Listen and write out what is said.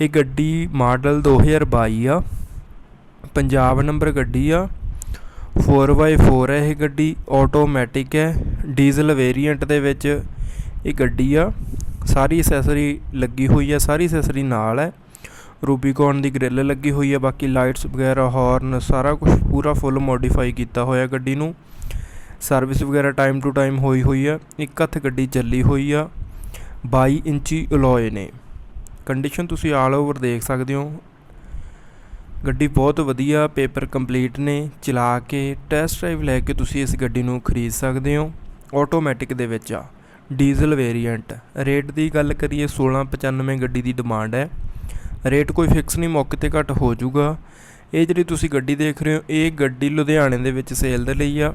ਇਹ ਗੱਡੀ ਮਾਡਲ 2022 ਆ ਪੰਜਾਬ ਨੰਬਰ ਗੱਡੀ ਆ 4x4 ਹੈ ਇਹ ਗੱਡੀ ਆਟੋਮੈਟਿਕ ਹੈ ਡੀਜ਼ਲ ਵੇਰੀਐਂਟ ਦੇ ਵਿੱਚ ਇਹ ਗੱਡੀ ਆ, ਸਾਰੀ ਐਸੈਸਰੀ ਲੱਗੀ ਹੋਈ ਆ ਸਾਰੀ ਐਸੈਸਰੀ ਨਾਲ ਹੈ, ਰੂਬੀਕੌਨ ਦੀ ਗ੍ਰਿਲ ਲੱਗੀ ਹੋਈ ਆ ਬਾਕੀ ਲਾਈਟਸ ਵਗੈਰਾ ਹਾਰਨ ਸਾਰਾ ਕੁਝ ਪੂਰਾ ਫੁੱਲ ਮੋਡੀਫਾਈ ਕੀਤਾ ਹੋਇਆ ਗੱਡੀ ਨੂੰ ਸਰਵਿਸ ਵਗੈਰਾ ਟਾਈਮ ਟੂ ਟਾਈਮ ਹੋਈ ਹੋਈ ਆ ਇੱਕ ਹੱਥ ਗੱਡੀ ਚੱਲੀ ਹੋਈ ਆ 22 ਇੰਚੀ ਅਲੋਏ ਨੇ। ਕੰਡੀਸ਼ਨ ਤੁਸੀਂ ਆਲ ਓਵਰ ਦੇਖ ਸਕਦੇ ਹੋ। ਗੱਡੀ ਬਹੁਤ ਵਧੀਆ ਪੇਪਰ ਕੰਪਲੀਟ ਨੇ, ਚਲਾ ਕੇ ਟੈਸਟ ਡਰਾਈਵ ਲੈ ਕੇ ਤੁਸੀਂ ਇਸ ਗੱਡੀ ਨੂੰ ਖਰੀਦ ਸਕਦੇ ਹੋ ਆਟੋਮੈਟਿਕ ਦੇ ਵਿੱਚ ਆ। ਡੀਜ਼ਲ ਵੇਰੀਐਂਟ ਰੇਟ ਦੀ ਗੱਲ ਕਰੀਏ 1695 ਗੱਡੀ ਦੀ ਡਿਮਾਂਡ ਹੈ। ਰੇਟ ਕੋਈ ਫਿਕਸ ਨਹੀਂ, ਮੌਕੇ ਤੇ ਘੱਟ ਹੋ ਜਾਊਗਾ। ਇਹ ਜਿਹੜੀ ਤੁਸੀਂ ਗੱਡੀ ਦੇਖ ਰਹੇ ਹੋ, ਇਹ ਗੱਡੀ ਲੁਧਿਆਣੇ ਦੇ ਵਿੱਚ ਸੇਲ ਦੇ ਲਈ ਆ।